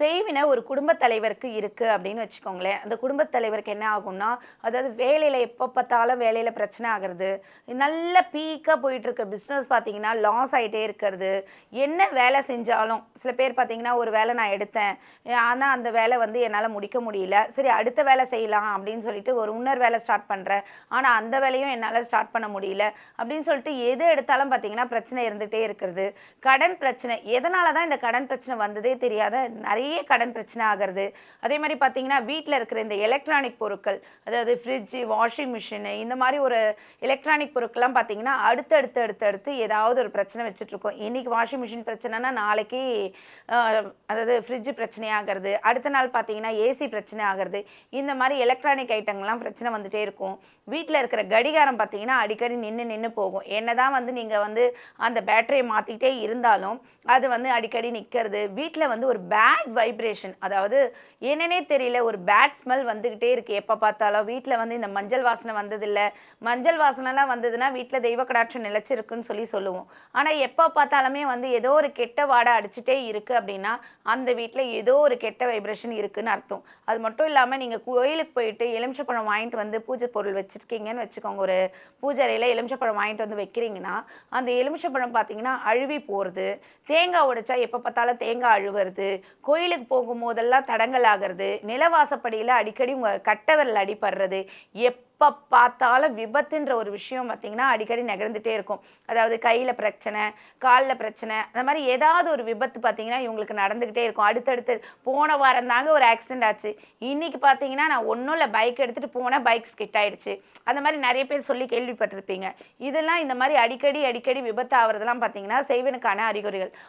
செய்வினை ஒரு குடும்பத் தலைவருக்கு இருக்குது அப்படின்னு வச்சுக்கோங்களேன். அந்த குடும்பத் தலைவருக்கு என்ன ஆகும்னா அதாவது வேலையில் எப்போ பார்த்தாலும் வேலையில் பிரச்சனை ஆகிறது நல்ல பீக்காக போயிட்டுருக்க பிஸ்னஸ் பார்த்தீங்கன்னா லாஸ் ஆகிட்டே இருக்கிறது. என்ன வேலை செஞ்சாலும் சில பேர் பார்த்தீங்கன்னா ஒரு வேலை நான் எடுத்தேன் ஆனால் அந்த வேலை வந்து என்னால் முடிக்க முடியல சரி அடுத்த வேலை செய்யலாம் அப்படின்னு சொல்லிட்டு ஒரு இன்னொரு வேலை ஸ்டார்ட் பண்ணுறேன் ஆனால் அந்த வேலையும் என்னால் ஸ்டார்ட் பண்ண முடியல அப்படின்னு சொல்லிட்டு எது எடுத்தாலும் பார்த்தீங்கன்னா பிரச்சனை இருந்துகிட்டே இருக்கிறது. கடன் பிரச்சனை எதனால தான் இந்த கடன் பிரச்சனை வந்ததே தெரியாத நிறைய கடன் பிரச்சனை ஆகிறது. அதே மாதிரி பார்த்தீங்கன்னா வீட்டில் இருக்கிற இந்த எலக்ட்ரானிக் பொருட்கள் அதாவது ஃப்ரிட்ஜு வாஷிங் மிஷினு இந்த மாதிரி ஒரு எலக்ட்ரானிக் பொருட்கள்லாம் பார்த்தீங்கன்னா அடுத்து அடுத்து அடுத்து ஏதாவது ஒரு பிரச்சனை வச்சுட்ருக்கோம் இன்றைக்கி இன்னைக்கு வாஷிங் மிஷின் பிரச்சனைனா நாளைக்கு அதாவது ஃப்ரிட்ஜு பிரச்சனை ஆகிறது. அடுத்த நாள் பார்த்தீங்கன்னா ஏசி பிரச்சனை ஆகிறது. இந்த மாதிரி எலக்ட்ரானிக் ஐட்டங்கள்லாம் பிரச்சனை வந்துகிட்டே இருக்கும். வீட்டில் இருக்கிற கடிகாரம் பார்த்தீங்கன்னா அடிக்கடி நின்று நின்று போகும். என்னதான் வந்து நீங்கள் வந்து அந்த பேட்டரியை மாற்றிக்கிட்டே இருந்தாலும் அது வந்து அடிக்கடி நிற்கிறது வீட்டில் வந்து ஒரு பேட் வைப்ரேஷன் அதாவது என்னன்னே தெரியல ஒரு பேட் ஸ்மெல் வந்துக்கிட்டே இருக்குது எப்போ பார்த்தாலும் வீட்டில் வந்து இந்த மஞ்சள் வாசனை வந்ததில்லை. மஞ்சள் வாசனைலாம் வந்ததுன்னா வீட்டில் தெய்வ கடாட்சம் நிலச்சிருக்குன்னு சொல்லி சொல்லுவோம். ஆனால் எப்போ பார்த்தாலுமே வந்து ஏதோ ஒரு கெட்ட வாடை அடிச்சுட்டே இருக்குது அப்படின்னா அந்த வீட்டில் ஏதோ ஒரு கெட்ட வைப்ரேஷன் இருக்குன்னு அர்த்தம். அது மட்டும் இல்லாமல் நீங்கள் கோயிலுக்கு போயிட்டு எலுமிச்சப்பழம் வாங்கிட்டு வந்து பூஜை பொருள் வச்சுருக்கீங்கன்னு வச்சுக்கோங்க. ஒரு பூஜை அறையில் எலுமிச்சப்பழம் வாங்கிட்டு வந்து வைக்கிறீங்கன்னா அந்த எலுமிச்சப்பழம் பார்த்தீங்கன்னா அழுவி போகிறது தேங்காய் உடைச்சா எப்போ பார்த்தாலும் தேங்காய் அழுவுறது. கோயிலுக்கு போகும்போதெல்லாம் தடங்கல் ஆகிறது நிலவாசப்படியில் அடிக்கடி உங்கள் கட்டவரில் அடிபடுறது எப்போ பார்த்தாலும் விபத்துன்ற ஒரு விஷயம் பார்த்தீங்கன்னா அடிக்கடி நிகழ்ந்துட்டே இருக்கும். அதாவது கையில் பிரச்சனை காலில் பிரச்சனை அந்த மாதிரி ஏதாவது ஒரு விபத்து பார்த்தீங்கன்னா இவங்களுக்கு நடந்துக்கிட்டே இருக்கும். அடுத்தடுத்து போன வாரம் தாங்க ஒரு ஆக்சிடென்ட் ஆச்சு. இன்னைக்கு பார்த்தீங்கன்னா நான் ஒன்றும் இல்லை பைக் எடுத்துகிட்டு போனேன் பைக் ஸ்கிட் ஆயிடுச்சு. அந்த மாதிரி நிறைய பேர் சொல்லி கேள்விப்பட்டிருப்பீங்க. இதெல்லாம் இந்த மாதிரி அடிக்கடி அடிக்கடி விபத்து ஆகிறதெல்லாம் பார்த்தீங்கன்னா செய்வனுக்கான அறிகுறிகள்.